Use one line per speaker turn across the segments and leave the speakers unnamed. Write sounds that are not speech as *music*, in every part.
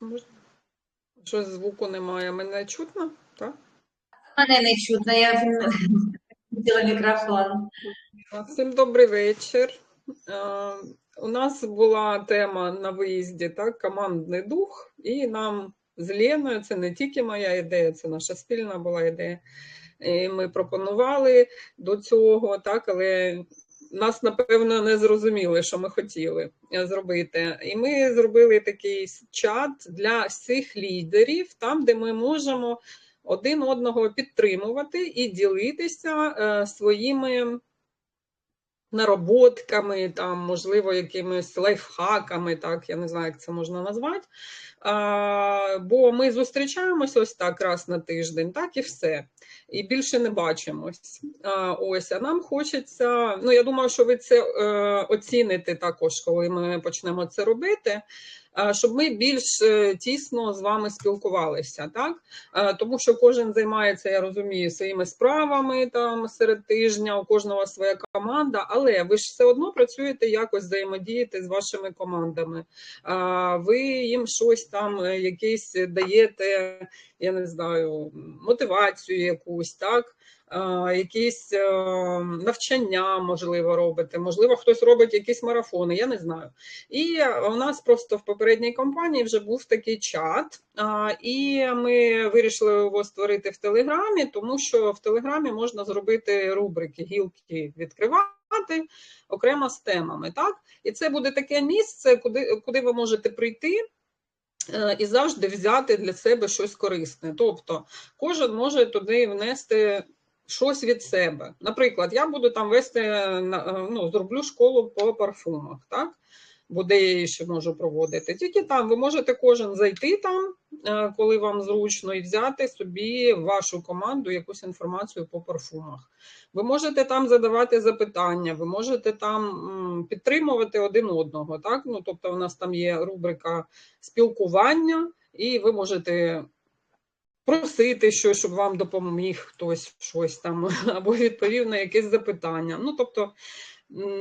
Можна? Щось звуку немає. Мене чутно? Так?
Мене не чутно, я включила мікрофон.
Всім добрий вечір. У нас була тема на виїзді, так, командний дух, і нам з Леною, це не тільки моя ідея, це наша спільна була ідея. І ми пропонували до цього, так, але нас, напевно, не зрозуміли, що ми хотіли е, зробити. І ми зробили такий чат для всіх лідерів, там, де ми можемо один одного підтримувати і ділитися е, своїми нароботками, там, можливо, якимись лайфхаками, так, я не знаю, як це можна назвати. А, бо ми зустрічаємося ось так раз на тиждень, так і все. І більше не бачимось. А, ось, а нам хочеться, ну я думаю, що ви це е, оціните також, коли ми почнемо це робити. Щоб ми більш е, тісно з вами спілкувалися, так? Е, Тому що кожен займається, я розумію, своїми справами там серед тижня, у кожного своя команда, але ви ж все одно працюєте якось взаємодієте з вашими командами. Ви їм щось там е, якесь даєте, я не знаю, мотивацію якусь, так? Якісь е, навчання, можливо, робите, можливо, хтось робить якісь марафони, я не знаю. І у нас просто в попередній компанії вже був такий чат, і ми вирішили його створити в Телеграмі, тому що в Телеграмі можна зробити рубрики, гілки відкривати окремо з темами. Так? І це буде таке місце, куди, куди ви можете прийти. Е, І завжди взяти для себе щось корисне. Тобто кожен може туди внести щось від себе. Наприклад, я буду там вести ну, зроблю школу по парфумах, так? бо де я її ще можу проводити. Тільки там ви можете кожен зайти там, е, коли вам зручно, і взяти собі в вашу команду якусь інформацію по парфумах. Ви можете там задавати запитання, ви можете там підтримувати один одного. Так? Ну, тобто, у нас там є рубрика спілкування, і ви можете просити щось, щоб вам допоміг хтось щось там, *laughs* або відповів на якесь запитання. Ну, тобто,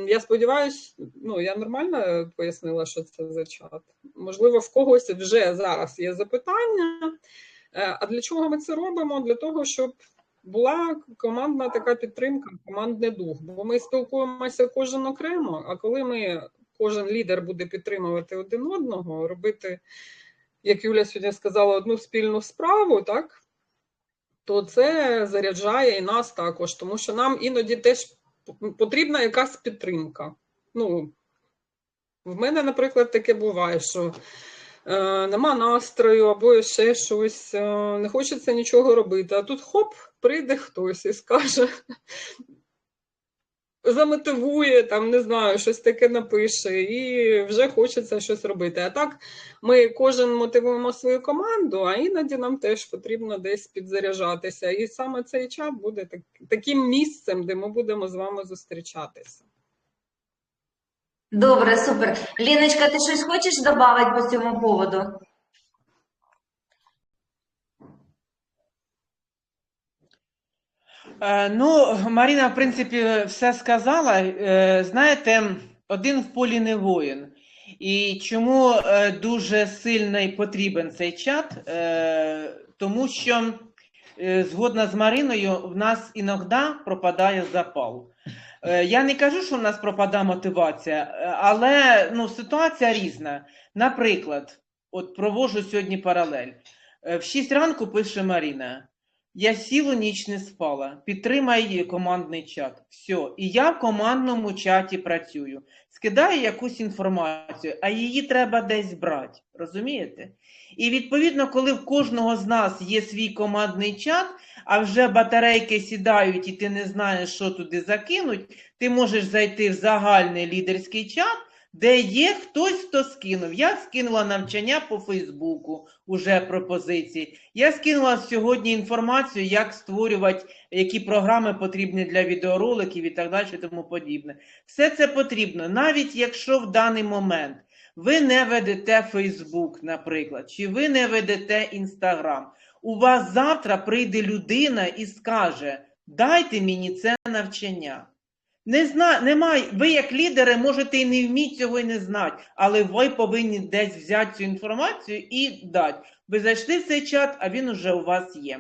я сподіваюся, ну, я нормально пояснила, що це за чат. Можливо, в когось вже зараз є запитання. Е, А для чого ми це робимо? Для того, щоб була командна така підтримка, командний дух. Бо ми спілкуємося кожен окремо, а коли ми, кожен лідер буде підтримувати один одного, робити, як Юля сьогодні сказала, одну спільну справу, так? То це заряджає і нас також, тому що нам іноді теж потрібна якась підтримка. Ну, в мене, наприклад, таке буває, що е, нема настрою або ще щось, е, не хочеться нічого робити. А тут хоп, прийде хтось і скаже, замотивує, там, не знаю, щось таке напише, і вже хочеться щось робити. А так ми кожен мотивуємо свою команду, а іноді нам теж потрібно десь підзаряджатися. І саме цей чат буде так, таким місцем, де ми будемо з вами зустрічатися.
Добре, супер. Ліночка, ти щось хочеш додати по цьому поводу?
Ну, Маріна, в принципі, все сказала. Е, Знаєте, один в полі не воїн. І чому е, дуже сильний потрібен цей чат? Е, Тому що е, згодна з Мариною, в нас іноді пропадає запал. Е, Я не кажу, що в нас пропадає мотивація, е, але ну, ситуація різна. Наприклад, от провожу сьогодні паралель. Е, В 6 ранку пише Маріна. Я сілу ніч не спала. Підтримай командний чат. Все. І я в командному чаті працюю. Скидаю якусь інформацію, а її треба десь брати. Розумієте? І відповідно, коли в кожного з нас є свій командний чат, а вже батарейки сідають, і ти не знаєш, що туди закинуть, ти можеш зайти в загальний лідерський чат, де є хтось, хто скинув. Я скинула навчання по Фейсбуку, уже пропозиції. Я скинула сьогодні інформацію, як створювати, які програми потрібні для відеороликів і так далі, і тому подібне. Все це потрібно, навіть якщо в даний момент ви не ведете Фейсбук, наприклад, чи ви не ведете Інстаграм. У вас завтра прийде людина і скаже: дайте мені це навчання. Не зна, немає. Ви як лідери можете і не вміти цього і не знати, але ви повинні десь взяти цю інформацію і дати. Ви зайшли в цей чат, а він уже у вас є.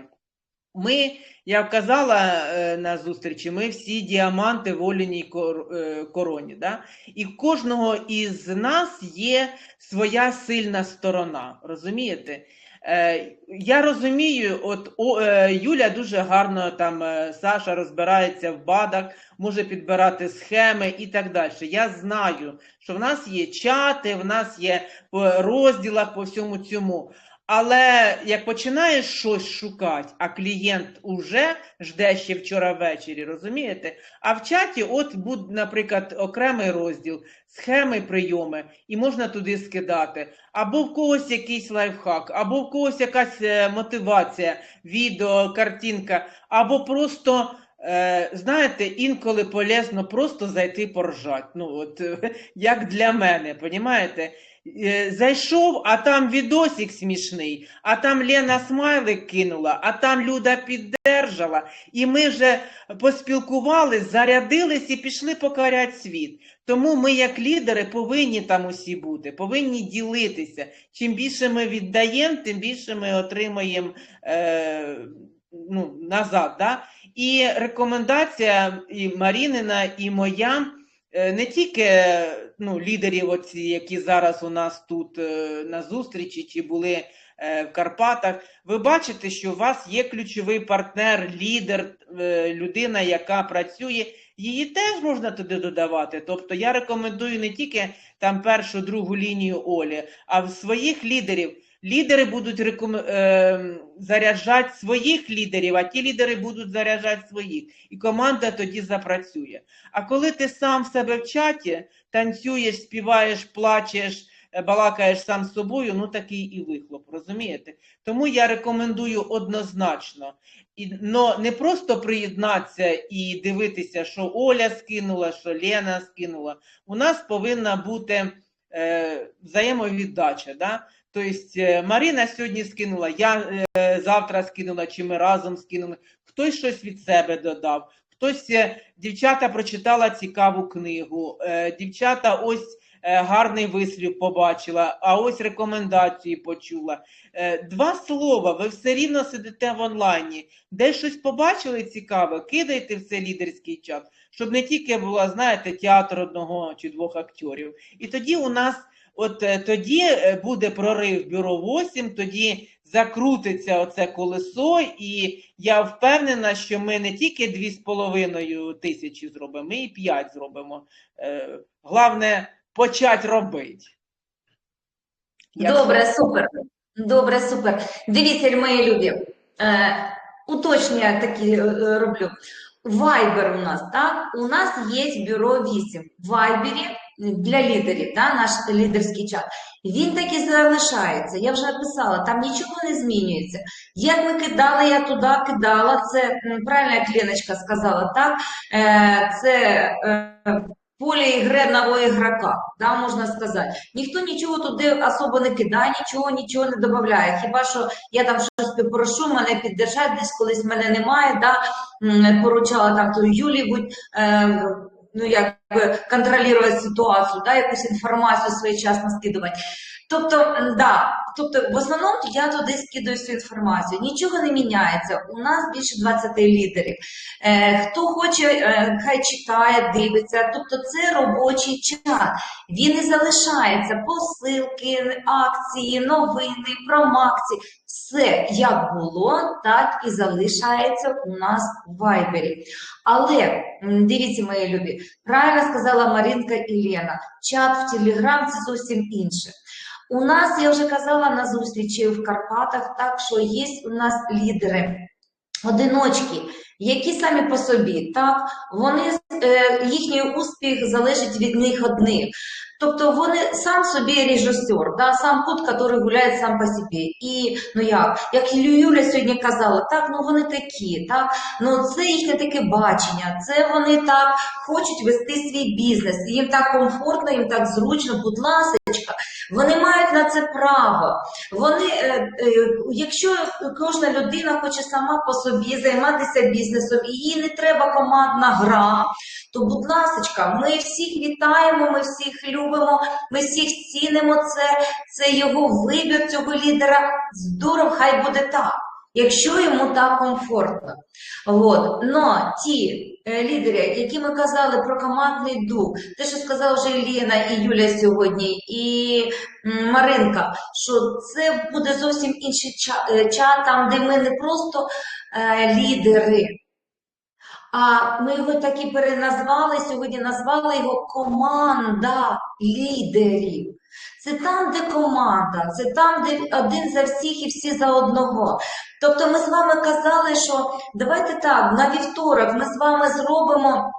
Ми, я казала е, на зустрічі, ми всі діаманти в Оліній е, короні. Да? І кожного із нас є своя сильна сторона. Розумієте? Е, я розумію, от о, е, Юля дуже гарно там е, Саша розбирається в бадах, може підбирати схеми і так далі. Я знаю, що в нас є чати, в нас є по розділах по всьому цьому. Але як починаєш щось шукати, а клієнт уже жде ще вчора ввечері, розумієте? А в чаті, от буде, наприклад, окремий розділ, схеми, прийоми, і можна туди скидати. Або в когось якийсь лайфхак, або в когось якась е, мотивація, відео, картинка, або просто. Е, знаєте, інколи полезно просто зайти поржати. Ну, от, *laughs* як для мене, понімаєте? Е, Зайшов, а там відосик смішний, а там Лена смайлик кинула, а там Люда піддержала. І ми вже поспілкувались, зарядились і пішли покорять світ. Тому ми, як лідери, повинні там усі бути, повинні ділитися. Чим більше ми віддаємо, тим більше ми отримаємо е, ну, назад. Да? І рекомендація і Марінина, і моя не тільки ну, лідерів, оці, які зараз у нас тут е, на зустрічі чи були е, в Карпатах. Ви бачите, що у вас є ключовий партнер, лідер, е, людина, яка працює. Її теж можна туди додавати. Тобто я рекомендую не тільки там першу, другу лінію Олі, а в своїх лідерів. Лідери будуть реком... е... заряджати своїх лідерів, а ті лідери будуть заряджати своїх. І команда тоді запрацює. А коли ти сам в себе в чаті танцюєш, співаєш, плачеш, балакаєш сам з собою, ну такий і вихлоп, розумієте? Тому я рекомендую однозначно. І, но не просто приєднатися і дивитися, що Оля скинула, що Лена скинула. У нас повинна бути е, взаємовіддача. Да? Тобто е, Марина сьогодні скинула, я е, завтра скинула, чи ми разом скинули. Хтось щось від себе додав, хтось е, дівчата прочитала цікаву книгу, е, дівчата ось е, гарний вислів побачила, а ось рекомендації почула. Е, Два слова, ви все рівно сидите в онлайні, де щось побачили цікаве, кидайте в це лідерський чат, щоб не тільки була, знаєте, театр одного чи двох акторів. І тоді у нас, от е, тоді е, буде прорив бюро 8, тоді закрутиться оце колесо, і я впевнена, що ми не тільки 2,5 тисячі зробимо, ми і 5 зробимо. Е, Головне почати робити. Я
Добре, супер. Добре, супер. Дивіться, мої любі, е, уточнення такі е, роблю. Вайбер у нас, так? У нас є бюро 8. В Вайбері для лідерів, да, наш лідерський чат. Він так і залишається. Я вже написала, там нічого не змінюється. Як ми кидали, я туди кидала. Це правильно, як Леночка сказала, так? Е, це е, поле ігри одного ігрока, да, можна сказати. Ніхто нічого туди особо не кидає, нічого, нічого не додає. Хіба що я там щось попрошу, мене піддержать, десь колись мене немає, да, поручала там то Юлі будь, е, ну, якби контролювати ситуацію, да, якусь інформацію своєчасно скидувати. Тобто, да, тобто, в основному я туди скидаю всю інформацію. Нічого не міняється. У нас більше 20 лідерів. Е, хто хоче, е, хай читає, дивиться. Тобто, це робочий чат. Він і залишається. Посилки, акції, новини, промакції. Все як було, так і залишається у нас в Вайбері. Але дивіться, мої любі, правильно сказала Марінка і чат в Телеграм це зовсім інше. У нас, я вже казала на зустрічі в Карпатах, так що є у нас лідери, одиночки, які самі по собі, так, вони, е, їхній успіх залежить від них одних. Тобто вони сам собі режисер, да, сам кот, який гуляє сам по собі. І ну як, як Юля сьогодні казала, так, ну вони такі, так, ну це їхнє таке бачення, це вони так хочуть вести свій бізнес, їм так комфортно, їм так зручно, будь ласка, Леночка, вони мають на це право. Вони, е, е, якщо кожна людина хоче сама по собі займатися бізнесом, і їй не треба командна гра, то, будь ласка, ми всіх вітаємо, ми всіх любимо, ми всіх цінимо це, це його вибір цього лідера. Здорово, хай буде так, якщо йому так комфортно. От. Ті лідери, які ми казали про командний дух, те, що сказала вже Ліна і Юля сьогодні, і Маринка, що це буде зовсім інший е, чат, там, де ми не просто е, лідери. А ми його так і переназвали сьогодні, назвали його команда лідерів. Це там, де команда, це там, де один за всіх і всі за одного. Тобто ми з вами казали, що давайте так, на вівторок ми з вами зробимо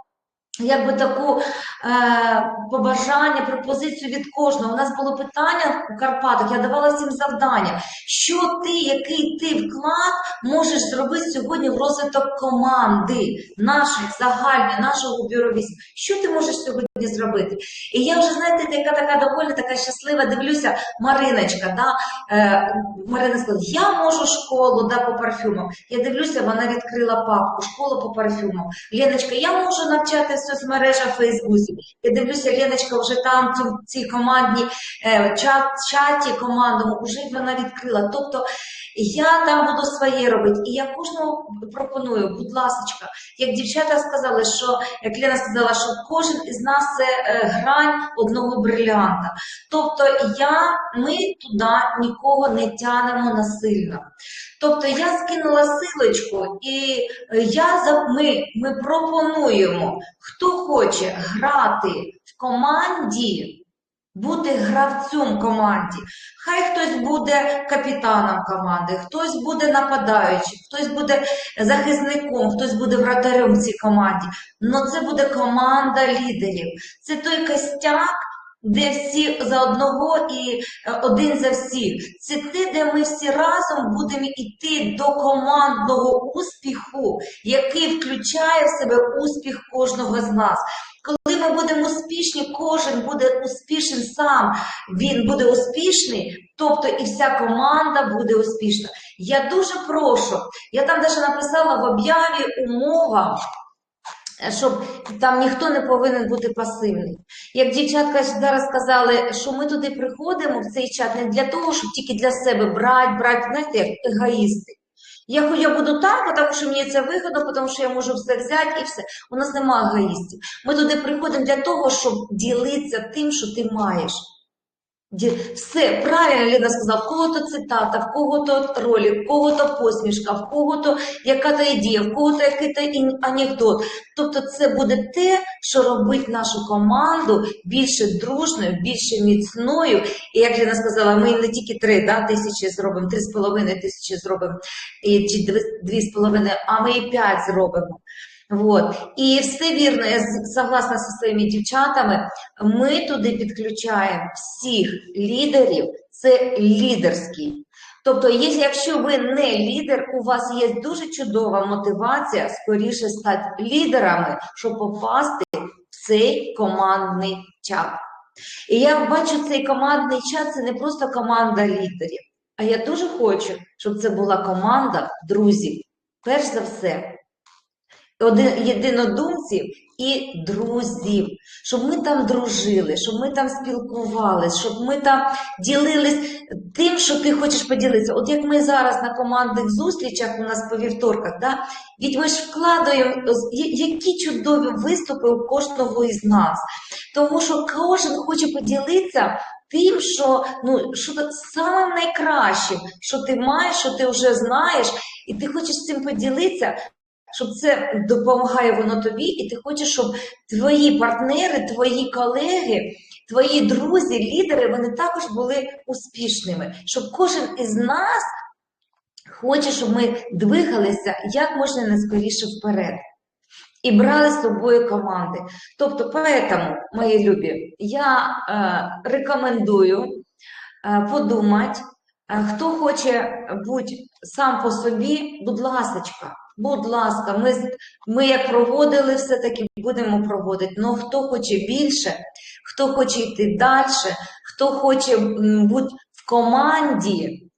якби таку е, побажання, пропозицію від кожного. У нас було питання у Карпатах, я давала всім завдання, що ти, який ти вклад можеш зробити сьогодні в розвиток команди нашої загальної, нашого бюро вісім. Що ти можеш сьогодні зробити? І я вже, знаєте, яка така довольна, така щаслива, дивлюся, Мариночка, да, е, Марина сказала, я можу школу да, по парфюмам. Я дивлюся, вона відкрила папку, школа по парфюмам. Леночка, я можу навчати в соцмережах в Фейсбуці. Я дивлюся, Леночка вже там в цій командній е, чат, чаті командному вже вона відкрила. Тобто я там буду своє робити. І я кожному пропоную, будь ласка, як дівчата сказали, що як Лена сказала, що кожен із нас це е, грань одного брилянта. Тобто я, ми туди нікого не тянемо насильно. Тобто я скинула силочку, і е, я ми, ми пропонуємо, хто хоче грати в команді, бути гравцем команді. Хай хтось буде капітаном команди, хтось буде нападаючим, хтось буде захисником, хтось буде вратарем в цій команді. Але це буде команда лідерів. Це той костяк, де всі за одного і е, один за всіх. Це те, де ми всі разом будемо йти до командного успіху, який включає в себе успіх кожного з нас. Коли ми будемо успішні, кожен буде успішен сам, він буде успішний, тобто і вся команда буде успішна. Я дуже прошу, я там навіть написала в об'яві умова, щоб там ніхто не повинен бути пасивний. Як дівчатка зараз сказали, що ми туди приходимо в цей чат не для того, щоб тільки для себе брати, брати, знаєте, як егоїсти. Я, я буду там, тому що мені це вигодно, тому що я можу все взяти і все. У нас немає егоїстів. Ми туди приходимо для того, щоб ділитися тим, що ти маєш. Все, правильно Ліна сказала, в кого-то цитата, в кого-то ролик, в кого-то посмішка, в кого-то яка-то ідея, в кого-то якийсь ін- анекдот. Тобто це буде те, що робить нашу команду більше дружною, більше міцною. І як Ліна сказала, ми не тільки три да, тисячі зробимо, три з половиною тисячі зробимо, чи дві з половиною, а ми і п'ять зробимо. Вот. І все вірно, я согласна зі своїми дівчатами, ми туди підключаємо всіх лідерів, це лідерський. Тобто, якщо ви не лідер, у вас є дуже чудова мотивація скоріше стати лідерами, щоб попасти в цей командний чат. І я бачу цей командний чат, це не просто команда лідерів, а я дуже хочу, щоб це була команда друзів. Перш за все, один, єдинодумців і друзів, щоб ми там дружили, щоб ми там спілкувалися, щоб ми там ділились тим, що ти хочеш поділитися. От як ми зараз на командних зустрічах у нас по вівторках, да? від ми ж вкладаємо, які чудові виступи у кожного із нас. Тому що кожен хоче поділитися тим, що ну, що самим найкращим, що ти маєш, що ти вже знаєш, і ти хочеш цим поділитися щоб це допомагає воно тобі, і ти хочеш, щоб твої партнери, твої колеги, твої друзі, лідери, вони також були успішними. Щоб кожен із нас хоче, щоб ми двигалися як можна найскоріше вперед. І брали з собою команди. Тобто, поэтому, мої любі, я е, рекомендую е, подумати, е, хто хоче бути сам по собі, будь ласочка, будь ласка, ми, ми як проводили, все-таки будемо проводити. Ну хто хоче більше, хто хоче йти далі, Хто хоче бути в команді,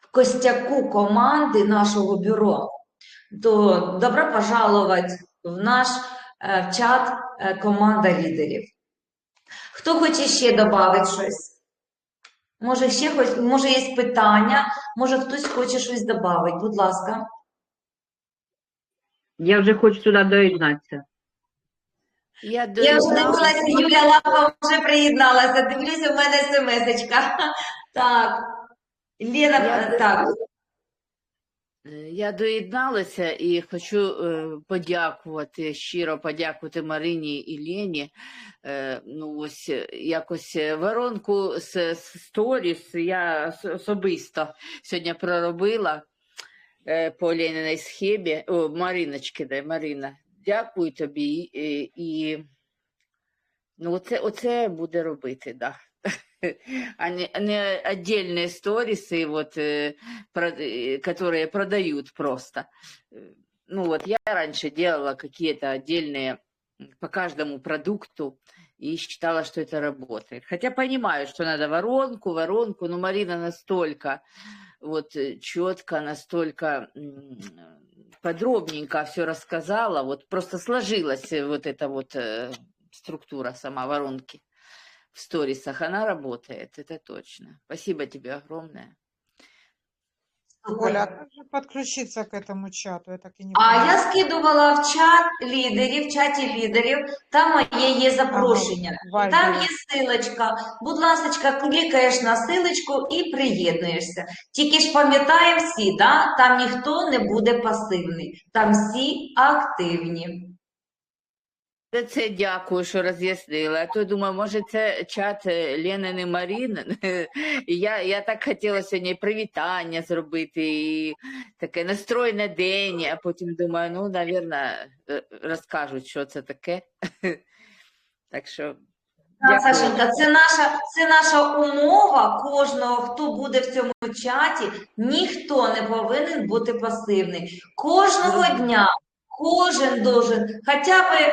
в костяку команди нашого бюро, то добро пожаловать в наш е, чат е, команда лідерів. Хто хоче ще додати щось? Може, ще хоч, може, є питання, може хтось хоче щось додати, будь ласка.
Я вже хочу туди доєднатися.
Я
Я вже дивилася, Юля Лапа вже приєдналася. Дивлюся, в мене смс-очка. Так. Лена,
Я-
так.
Е, Я доєдналася і хочу е, подякувати, щиро подякувати Марині і Лені. Е, ну, ось е, якось е, воронку з, з сторіс я ос- особисто сьогодні проробила е, по Леніній схемі. О, Мариночки, дай Марина. Дякую тобі. І, і ну, оце, оце буде робити, да. *laughs* А не, не отдельные сторисы, вот, э, про- э, которые продают просто. Э, Ну вот я раньше делала какие-то отдельные м, по каждому продукту и считала, что это работает. Хотя понимаю, что надо воронку, воронку, но Марина настолько вот четко, настолько подробненько все рассказала, вот просто сложилась э, вот эта вот э, структура сама воронки в сторисах, она работает, это точно. Спасибо тебе огромное.
Оля, а как же подключиться к этому чату? Я так и не
А я скидувала в чат лідерів, в чаті лідерів, там моє є запрошення.
Ага,
там є силочка. Будь ласка, клікаєш на силочку і приєднуєшся. Тільки ж пам'ятаємо всі, да? там ніхто не буде пасивний, там всі активні.
Це дякую, що роз'яснила. А то думаю, може, це чат е, Ленин і Марін. *laughs* Я, я так хотіла сьогодні привітання зробити, і таке настрой на день, а потім думаю, ну, навірно, розкажуть, що це таке. *laughs* Так що
Так. Сашенька, це наша, це наша умова кожного, хто буде в цьому чаті. Ніхто не повинен бути пасивний. Кожного дня кожен должен хоча б,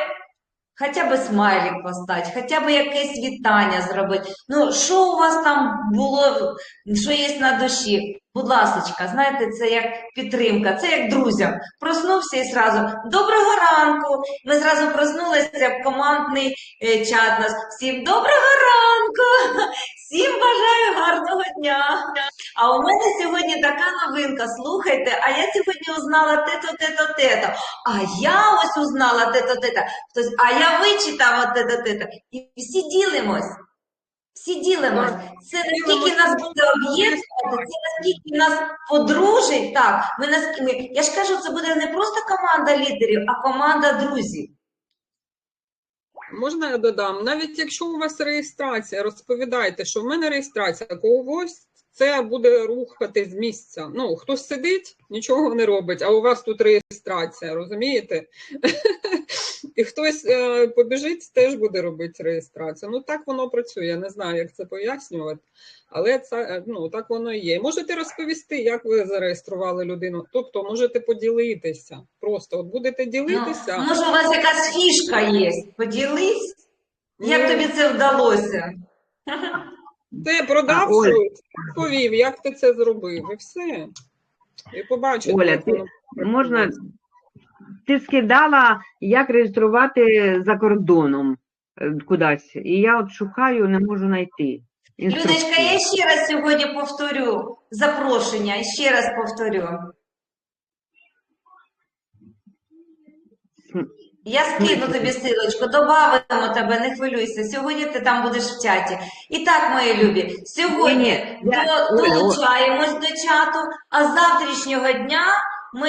хоча б смайлик поставити, хоча б якесь вітання зробити. Ну, що у вас там було, що є на душі? Будь ласочка, знаєте, це як підтримка, це як друзям. Проснувся і зразу доброго ранку. Ми зразу проснулися в командний е, чат нас. Всім доброго ранку! *laughs* Всім бажаю гарного дня! А у мене сьогодні така новинка. Слухайте, а я сьогодні узнала те-то, те-то, те-то. А я ось узнала те-то, те-то. Хтось, а я вичитав от те-то, те-то. І всі ділимось. Всі ділимось. Це наскільки нас буде об'єднувати, це наскільки нас подружить. Так, ми наскільки я ж кажу, це буде не просто команда лідерів, а команда друзів.
Можна я додам? Навіть якщо у вас реєстрація, розповідайте, що в мене реєстрація, когось це буде рухати з місця. Ну, хтось сидить, нічого не робить, а у вас тут реєстрація, розумієте? *laughs* І хтось е, побіжить, теж буде робити реєстрацію. Ну так воно працює. Я не знаю, як це пояснювати, але це е, ну так воно і є. Можете розповісти, як ви зареєстрували людину. Тобто можете поділитися. Просто от будете ділитися.
Ну, може, у вас якась фішка є? Поділись, як
Ну,
тобі це вдалося? *laughs*
Ти продав щось, розповів, як ти це зробив, і все. І побачив.
Оля, ти- Можна, ти скидала, як реєструвати за кордоном е, кудись. І я от шукаю, не можу знайти.
Людочка, я ще раз сьогодні повторю запрошення, ще раз повторю. Я скину тобі силочку, добавимо тебе, не хвилюйся. Сьогодні ти там будеш в чаті. І так, мої любі, сьогодні до- долучаємось до чату, а з завтрашнього дня ми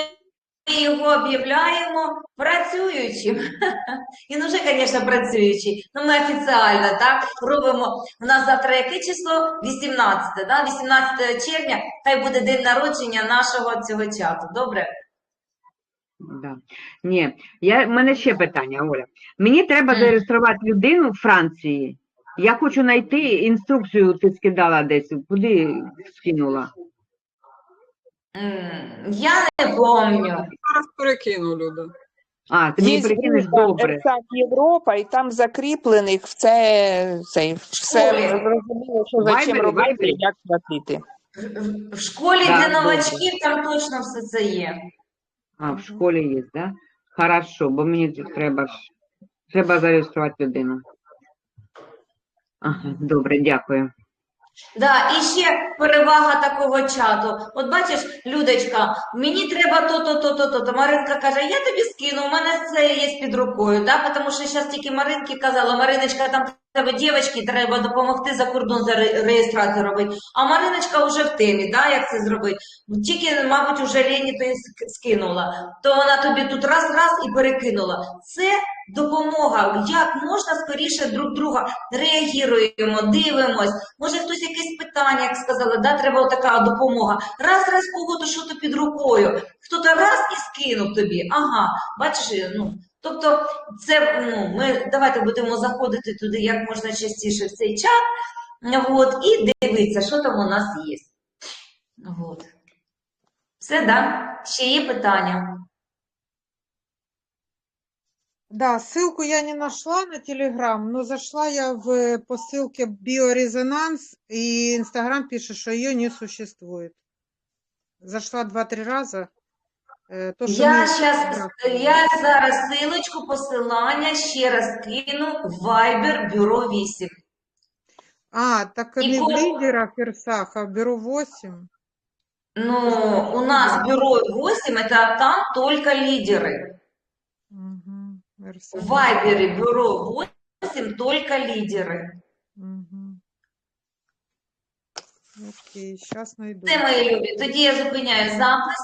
його об'являємо працюючим. *laughs* Він уже, звісно, працюючий. Ну, ми офіціально так робимо. У нас завтра яке число? 18, да? 18 червня. Хай буде день народження нашого цього чату. Добре?
Да. Ні, я, в мене ще питання, Оля. Мені треба зареєструвати людину в Франції. Я хочу знайти інструкцію, ти скидала десь, куди скинула?
М, Я не помню.
Зараз перекину, Люда.
А, ти мені
Є
прикинеш
група
добре.
«РСАК Європа, і там закріплених в це, цей, все
Школі.
зрозуміло, що за чим
Вайбері,
робити
вайбері.
як платити.
В- В школі
Да,
для
добре.
новачків там точно все це є.
А, в школі є, да? Хорошо, бо мені тут треба треба зареєструвати людину. Ага, добре, дякую.
Да, і ще перевага такого чату. От бачиш, Людочка, мені треба то-то, то-то, то-то. Маринка каже, я тобі скину, у мене це є під рукою, да? тому що зараз тільки Маринки казала, Мариночка, там тебе дівчатки, треба допомогти за кордон за реєстрацію робити. А Мариночка вже в темі, да, як це зробити. Тільки, мабуть, вже Лені то скинула. То вона тобі тут раз-раз і перекинула. Це допомога. Як можна скоріше друг друга реагуємо, дивимось. Може, хтось якесь питання, як сказала, да, треба така допомога. Раз, раз кого-то що то під рукою. Хто-то раз і скинув тобі. Ага, бачиш, ну. Тобто, це ну, ми давайте будемо заходити туди як можна частіше в цей чат. От, і дивитися, що там у нас є. От. Все, да? Ще є питання.
Да, ссылку я не нашла на Телеграм, но зашла я в по ссылке биорезонанс, и Инстаграм пишет, что ее не существует. Зашла два-три раза. Э, то, что
Я
мы-
щас, я зараз силочку, посилання ще раз кину в Viber Бюро 8.
А, так
И
не в
код-
лидерах Ирсах, а в бюро 8.
Ну, у нас Бюро 8, это там только лидеры.
Угу.
В Viber Бюро 8 только лидеры.
Угу. Окей, сейчас найду.
Це мої любі. Тоді я зупиняю запис.